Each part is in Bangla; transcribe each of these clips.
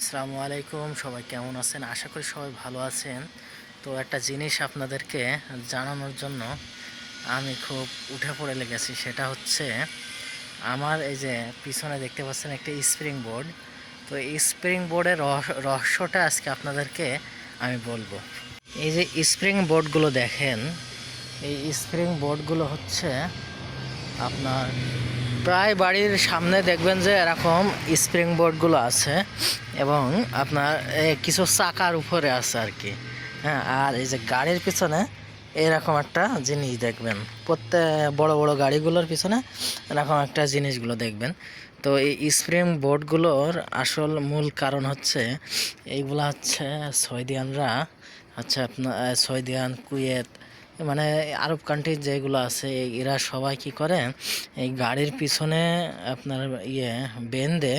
আসসালামু আলাইকুম, সবাই কেমন আছেন? আশা করি সবাই ভালো আছেন। তো একটা জিনিস আপনাদেরকে জানানোর জন্য আমি খুব উঠে পড়ে লেগেছি, সেটা হচ্ছে আমার এই যে পিছনে দেখতে পাচ্ছেন একটা স্প্রিং বোর্ড। তো এই স্প্রিং বোর্ডের রহস্য- রহস্যটা আজকে আপনাদেরকে আমি বলব। এই যে স্প্রিং বোর্ডগুলো দেখেন, এই স্প্রিং বোর্ডগুলো হচ্ছে আপনার প্রায় বাড়ির সামনে দেখবেন যে এরকম স্প্রিং বোর্ডগুলো আছে এবং আপনার কিছু চাকার উপরে আছে আর কি। হ্যাঁ আর এই যে গাড়ির পিছনে এরকম একটা জিনিস দেখবেন। প্রত্যেক বড় বড় গাড়িগুলোর পিছনে এরকম একটা জিনিসগুলো দেখবেন। তো এই স্প্রিং বোর্ডগুলোর আসল মূল কারণ হচ্ছে, এইগুলা হচ্ছে সৌদিয়ানরা, হচ্ছে আপনার সৌদিয়ান, কুয়েত মানে আরব কান্ট্রি যেগুলো আছে, এরা সবাই কি করে, এই গাড়ির পিছনে আপনার ইয়ে বেঁধে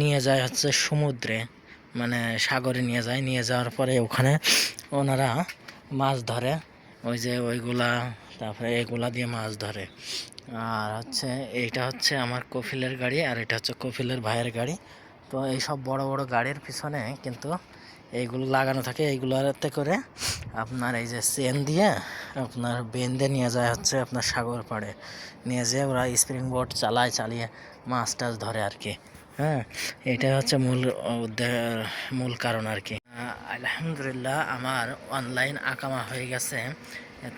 নিয়ে যায় হচ্ছে সমুদ্রে মানে সাগরে নিয়ে যায়। নিয়ে যাওয়ার পরে ওখানে ওনারা মাছ ধরে, ওই যে ওইগুলা, তারপরে এগুলা দিয়ে মাছ ধরে। আর হচ্ছে এইটা হচ্ছে আমার কফিলের গাড়ি, আর এটা হচ্ছে কফিলের ভাইয়ের গাড়ি। তো এই সব বড় বড় গাড়ির পিছনে কিন্তু এইগুলো লাগানো থাকে, এইগুলোতে করে আপনার এই যে চেন দিয়ে আপনার বেঁধে নিয়ে যায় হচ্ছে আপনার সাগর পাড়ে। নিয়ে যেয়ে ওরা স্প্রিং বোট চালায়, চালিয়ে মাছ টাছ ধরে আর কি। হ্যাঁ এটা হচ্ছে মূল মূল কারণ আর কি। আলহামদুলিল্লাহ আমার অনলাইন আকামা হয়ে গেছে।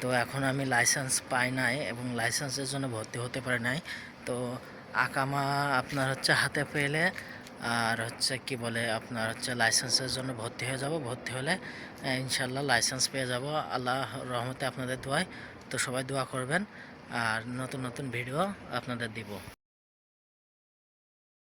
তো এখন আমি লাইসেন্স পাই নাই এবং লাইসেন্সের জন্য ভর্তি হতে পারি নাই। তো আকামা আপনার হচ্ছে হাতে পেলে আর হচ্ছে কি বলে, আপনার হচ্ছে লাইসেন্সের জন্য ভর্তি হয়ে যাব। ভর্তি হলে ইনশাল্লাহ লাইসেন্স পেয়ে যাব। আল্লাহ রহমতে আপনাদের দোয়ায়। তো সবাই দোয়া করবেন। আর নতুন নতুন ভিডিও আপনাদের দিব।